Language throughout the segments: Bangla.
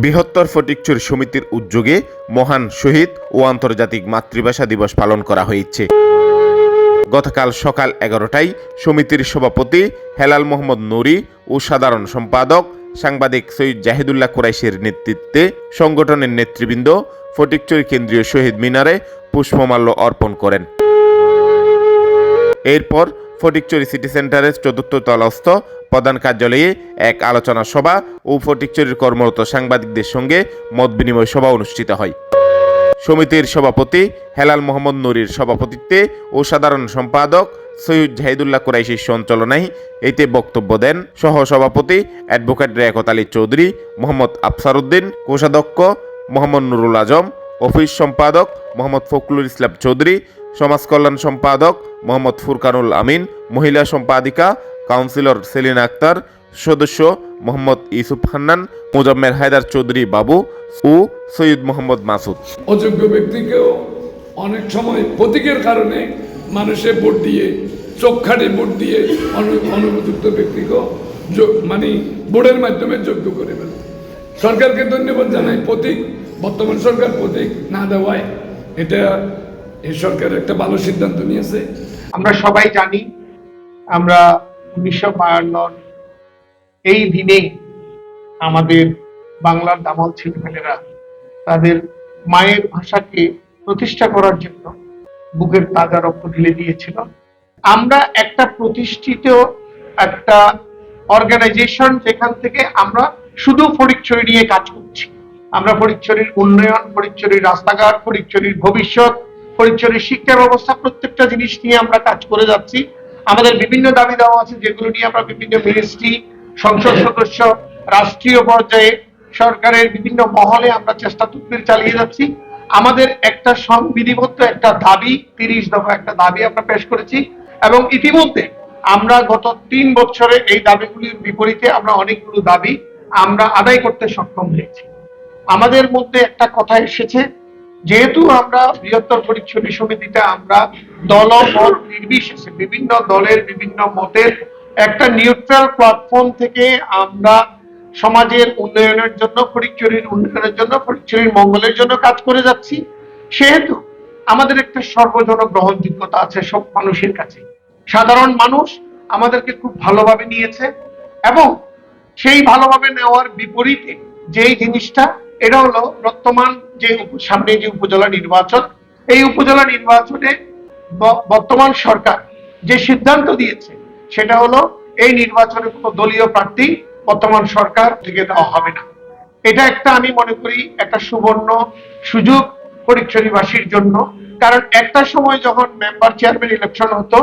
বৃহত্তর ফটিকচুর সমিতির উদ্যোগে মহান শহীদ ও আন্তর্জাতিক মাতৃভাষা দিবস পালন করা হয়েছে। গতকাল সকাল এগারোটায় সমিতির সভাপতি হেলাল মোহাম্মদ নুরি ও সাধারণ সম্পাদক সাংবাদিক সৈয়দ জাহিদুল্লাহ কুরাইশের নেতৃত্বে সংগঠনের নেতৃবৃন্দ ফটিকচুরি কেন্দ্রীয় শহীদ মিনারে পুষ্পমাল্য অর্পণ করেন। এরপর ফটিকচুরি সিটি সেন্টারের চতুর্থ তলস্থ প্রধান কার্যালয়ে এক আলোচনা সভা ও ফটিকচুরির কর্মরত সাংবাদিকদের সঙ্গে মত বিনিময় সভা অনুষ্ঠিত হয়। সমিতির সভাপতি হেলাল মোহাম্মদ নুরির সভাপতিত্বে ও সাধারণ সম্পাদক সৈয়দ জাহিদুল্লাহ কুরাইশির সঞ্চালনায় এতে বক্তব্য দেন সহ সভাপতি অ্যাডভোকেট রেয়াকত আলী চৌধুরী, মোহাম্মদ আফসার উদ্দিন কোষাধ্যক্ষ মোহাম্মদ নুরুল আজম, অফিস সম্পাদক মোহাম্মদ ফখরুল ইসলাম চৌধুরী সমাজ কল্যাণ সম্পাদক মোহাম্মদ ফুরকানুল আমিন, মহিলা সম্পাদিকা কাউন্সিলর সেলিনা আক্তার, সদস্য মোহাম্মদ ইউসুফ হান্নান মোজাম্মের হায়দার চৌধুরী বাবু ও সৈয়দ মোহাম্মদ মাসুদ। অযোগ্য ব্যক্তিকেও অনেক সময় প্রতীকের কারণে মানুষে ভোট দিয়ে, চোখ খাটে ভোট দিয়ে অনু- অনুপযুক্ত ব্যক্তিকেও মানে ভোটের মাধ্যমে যোগ্য করে ফেলে। সরকারকে ধন্যবাদ জানাই প্রতীক, বর্তমান সরকার প্রতীক না দেওয়ায়। এটা এই সরকার একটা ভালো সিদ্ধান্ত নিয়েছে। আমরা সবাই জানি, আমরা উনিশশো বায়ান্ন এই দিনে আমাদের বাংলার দামাল ছেলেমেয়েরা তাদের মায়ের ভাষাকে প্রতিষ্ঠা করার জন্য বুকের তাজা রক্ত ঢেলে দিয়েছিল। আমরা একটা প্রতিষ্ঠিত একটা অর্গানাইজেশন যেখান থেকে আমরা শুধু ফরিকছড়ি নিয়ে কাজ করছি। আমরা ফরিকছড়ির উন্নয়ন ফরিকছড়ির রাস্তাঘাট ফরিকছড়ির ভবিষ্যৎ ফরিকছড়ির শিক্ষা ব্যবস্থা প্রত্যেকটা জিনিস নিয়ে আমরা কাজ করে যাচ্ছি। আমাদের বিভিন্ন দাবি দেওয়া আছে, যেগুলো নিয়ে আমরা বিভিন্ন মিনিস্ট্রি সংসদ সদস্য, রাষ্ট্রীয় পর্যায়ে, সরকারের বিভিন্ন মহলে আমরা চেষ্টা তুত্তির চালিয়ে যাচ্ছি। আমাদের একটা সংবিধিবদ্ধ একটা দাবি, তিরিশ দফা একটা দাবি আমরা পেশ করেছি এবং ইতিমধ্যে আমরা গত তিন বছরে এই দাবিগুলির বিপরীতে আমরা অনেকগুলো দাবি আমরা আদায় করতে সক্ষম হয়েছি। আমাদের মধ্যে একটা কথা এসেছে যেহেতু আমরা বৃহত্তর পরিচ্ছন্ন সমিতিতে আমরা দল নির্বিশেষে বিভিন্ন দলের বিভিন্ন মতের একটা নিউট্রাল প্ল্যাটফর্ম থেকে আমরা সমাজের উন্নয়নের জন্য ফরিকচুরির উন্নয়নের জন্য ফরিকচুরির মঙ্গলের জন্য কাজ করে যাচ্ছি। সেহেতু আমাদের একটা সর্বজন গ্রহণযোগ্যতা আছে সব মানুষের কাছে। সাধারণ মানুষ আমাদেরকে খুব ভালোভাবে নিয়েছে এবং সেই ভালোভাবে নেওয়ার বিপরীতে যেই জিনিসটা এটা হলো বর্তমান যে সামনে যে উপজেলা নির্বাচন, এই উপজেলা নির্বাচনে বর্তমান সরকার যে সিদ্ধান্ত দিয়েছে, সেটা হলো এই নির্বাচনে কোনো দলীয় প্রার্থী বর্তমান সরকার থেকে দেওয়া হবে না। এটা একটা আমি মনে করি একটা সুবর্ণ সুযোগ পরিচয়বাসীর জন্য, কারণ একটা সময় যখন মেম্বার চেয়ারম্যান ইলেকশন হতো,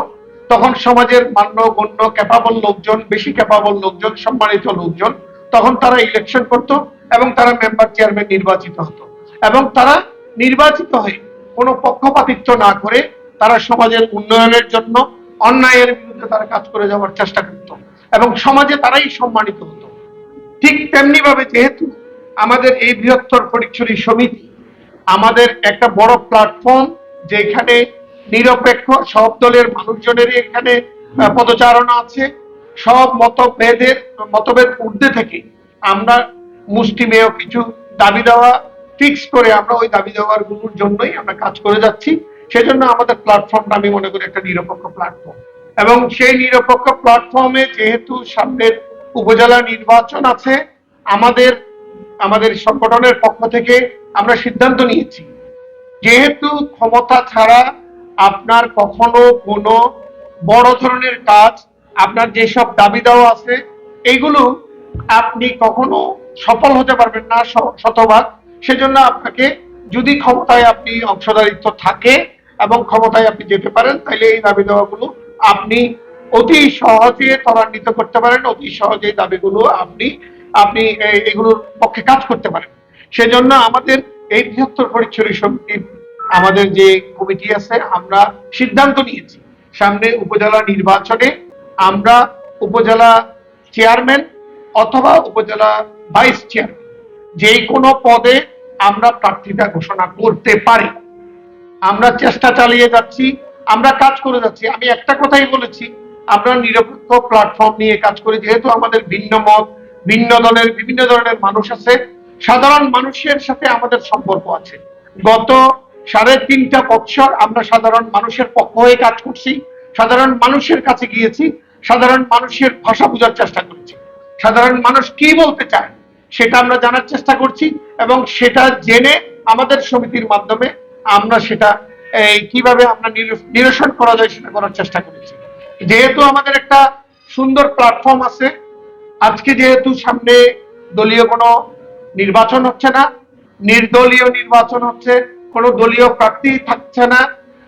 তখন সমাজের মান্য, গণ্য ক্যাপাবল লোকজন, বেশি ক্যাপাবল লোকজন, সম্মানিত লোকজন, তখন তারা ইলেকশন করত। এবং তারা মেম্বার চেয়ারম্যান নির্বাচিত হতো। এবং তারা নির্বাচিত হয়ে কোনো পক্ষপাতিত্ব না করে তারা সমাজের উন্নয়নের জন্য, অন্যায়ের বিরুদ্ধে তারা কাজ করে যাওয়ার চেষ্টা করত। এবং সমাজে তারাই সম্মানিত হতো। ঠিক তেমনি ভাবে যেহেতু আমাদের এই বৃহত্তর পরিচয় সমিতি আমাদের একটা বড় প্ল্যাটফর্ম যেখানে নিরপেক্ষ সব দলের মানুষজনের এখানে পদচারণা আছে। সব মতভেদের, মতভেদ ঊর্ধ্বে থেকে আমরা মুষ্টিমেয় কিছু দাবি দেওয়া ফিক্স করে আমরা ওই দাবি দেওয়ারগুলোর জন্যই আমরা কাজ করে যাচ্ছি। সেজন্য আমাদের প্ল্যাটফর্মটা আমি মনে করি একটা নিরপেক্ষ প্ল্যাটফর্ম এবং সেই নিরপেক্ষ প্ল্যাটফর্মে যেহেতু সামনের উপজেলা নির্বাচন আছে, আমাদের আমাদের সংগঠনের পক্ষ থেকে আমরা সিদ্ধান্ত নিয়েছি। যেহেতু ক্ষমতা ছাড়া আপনার কখনো কোনো বড় ধরনের কাজ, আপনার যেসব দাবি দেওয়া আছে এইগুলো আপনি কখনো সফল হতে পারবেন না শতভাগ। সেজন্য আপনাকে যদি ক্ষমতায় আপনি অংশদারিত্ব থাকে এবং ক্ষমতায় আপনি যেতে পারেন তাহলে এই দাবি দেওয়াগুলো আপনি অতি সহজে ত্বরান্বিত করতে পারেন, অতি সহজে দাবিগুলো আপনি আপনি এগুলোর পক্ষে কাজ করতে পারেন। সেজন্য আমাদের এই বৃহত্তর পরিচয় সমিতির আমাদের যে কমিটি আছে, আমরা সিদ্ধান্ত নিয়েছি। সামনে উপজেলা নির্বাচনে আমরা উপজেলা চেয়ারম্যান অথবা উপজেলা ভাইস চেয়ারম্যান যে কোনো পদে আমরা প্রার্থিতা ঘোষণা করতে পারি। আমরা চেষ্টা চালিয়ে যাচ্ছি, আমরা কাজ করে যাচ্ছি। আমি একটা কথাই বলেছি, আমরা নিরপেক্ষ প্ল্যাটফর্ম নিয়ে কাজ করি। যেহেতু আমাদের ভিন্ন মত, ভিন্ন দলের বিভিন্ন ধরনের মানুষ আছে, সাধারণ মানুষের সাথে আমাদের সম্পর্ক আছে। গত সাড়ে তিনটা বছর আমরা সাধারণ মানুষের পক্ষ হয়ে কাজ করছি, সাধারণ মানুষের কাছে গিয়েছি, সাধারণ মানুষের ভাষা বোঝার চেষ্টা করেছি। সাধারণ মানুষ কি বলতে চায় সেটা আমরা জানার চেষ্টা করছি এবং সেটা জেনে আমাদের সমিতির মাধ্যমে আমরা সেটা এই, কীভাবে আমরা নিরসন করা যায় সেটা করার চেষ্টা করেছি। যেহেতু আমাদের একটা সুন্দর প্ল্যাটফর্ম আছে আজকে যেহেতু সামনে দলীয় কোনো নির্বাচন হচ্ছে না নির্দলীয় নির্বাচন হচ্ছে কোনো দলীয় প্রার্থী থাকছে না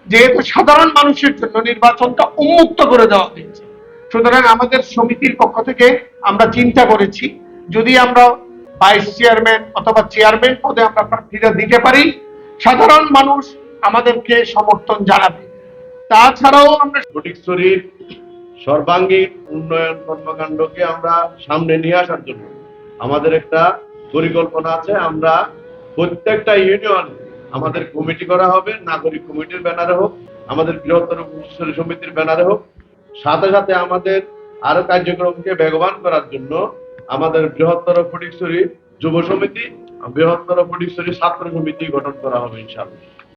যেহেতু সাধারণ মানুষের জন্য নির্বাচনটা উন্মুক্ত করে দেওয়া হয়েছে। সুতরাং আমাদের সমিতির পক্ষ থেকে আমরা চিন্তা করেছি, যদি আমরা ভাইস চেয়ারম্যান অথবা চেয়ারম্যান পদে আমরা প্রার্থীরা দিতে পারি, সাধারণ মানুষ আমাদেরকে সমর্থন জানাবে। তাছাড়াও আমরা ফটিকছড়ির সর্বাঙ্গীন উন্নয়ন কর্মকাণ্ডকে আমরা সামনে নিয়ে আসার জন্য আমাদের একটা পরিকল্পনা আছে। আমরা প্রত্যেকটা ইউনিয়ন আমাদের কমিটি করা হবে, নাগরিক কমিটির ব্যানারে হোক, আমাদের বৃহত্তর সমিতির ব্যানারে হোক। সাথে সাথে আমাদের আরও কার্যক্রমকে বেগবান করার জন্য আমাদের বৃহত্তর ফটিকছড়ি যুব সমিতি, বৃহত্তর ফটিকছড়ি ছাত্র সমিতি গঠন করা হবে, ইনশাআল্লাহ।